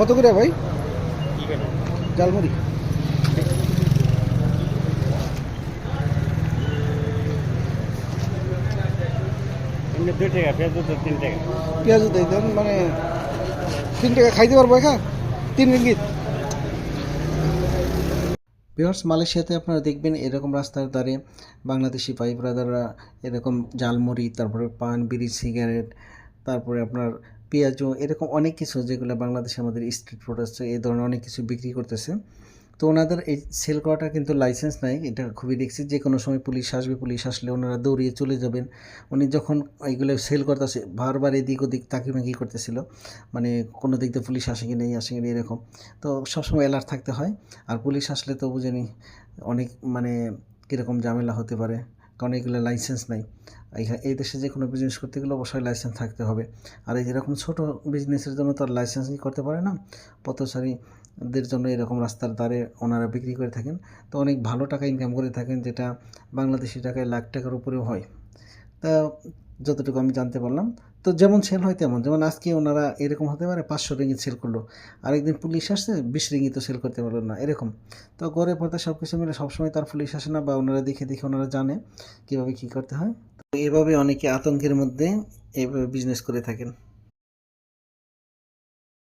কত করে ভাই? জালমুড়ি টাকা পেঁয়াজ দেই দেন মানে তিন টাকা খাইতে পারব একা? তিন রিঙ্গিত। মালয়েশিয়াতে আপনারা দেখবেন এরকম রাস্তার ধারে বাংলাদেশি ভাই ব্রাদাররা এরকম জালমুড়ি তারপরে পান বিড়ি সিগারেট তারপরে আপনার পেঁয়াজও এরকম অনেক কিছু যেগুলো বাংলাদেশে আমাদের স্ট্রিট ফুড আছে, এই ধরনের অনেক কিছু বিক্রি করতেছে। তো ওনাদের এই সেল করাটা কিন্তু লাইসেন্স নাই, এটা খুবই দেখছি যে কোনো সময় পুলিশ আসবে, পুলিশ আসলে ওনারা দৌড়িয়ে চলে যাবেন। উনি যখন এইগুলো সেল করতেছে, বারবার এদিক ওদিক তাকিমাকি করতেছিল মানে কোনো দিক দিয়ে পুলিশ আসে কি নেই আসে কি নেই এরকম। তো সবসময় অ্যালার্ট থাকতে হয়, আর পুলিশ আসলে তো বুঝেনি অনেক মানে কীরকম ঝামেলা হতে পারে। কারণ এগুলো লাইসেন্স নাই। এখানে এই দেশে যে কোনো বিজনেস করতে গেলে অবশ্যই লাইসেন্স থাকতে হবে। আর এই যেরকম ছোটো বিজনেসের জন্য তার লাইসেন্সই করতে পারে না, পথচারীদের জন্য এরকম রাস্তার দ্বারে ওনারা বিক্রি করে থাকেন। তো অনেক ভালো টাকা ইনকাম করে থাকেন, যেটা বাংলাদেশি টাকায় লাখ টাকার উপরেও হয়। তা যতটুকু আমি জানতে পারলাম। তো যেমন সেল হয় তেমন। যেমন আজকে ওনারা এরকম হতে পারে পাঁচশো রিঙ্গিত সেল করল। আরেকদিন পুলিশ আসছে, বিশ রিঙ্গিত সেল করতে পারল না, এরকম। তো গড়ে পড়তে সব কিছু মিলে সবসময় তার পুলিশ আসে না বা ওনারা দেখে দেখে ওনারা জানে কীভাবে কী করতে হয়। তো এভাবে অনেকে আতঙ্কের মধ্যে এভাবে বিজনেস করে থাকেন।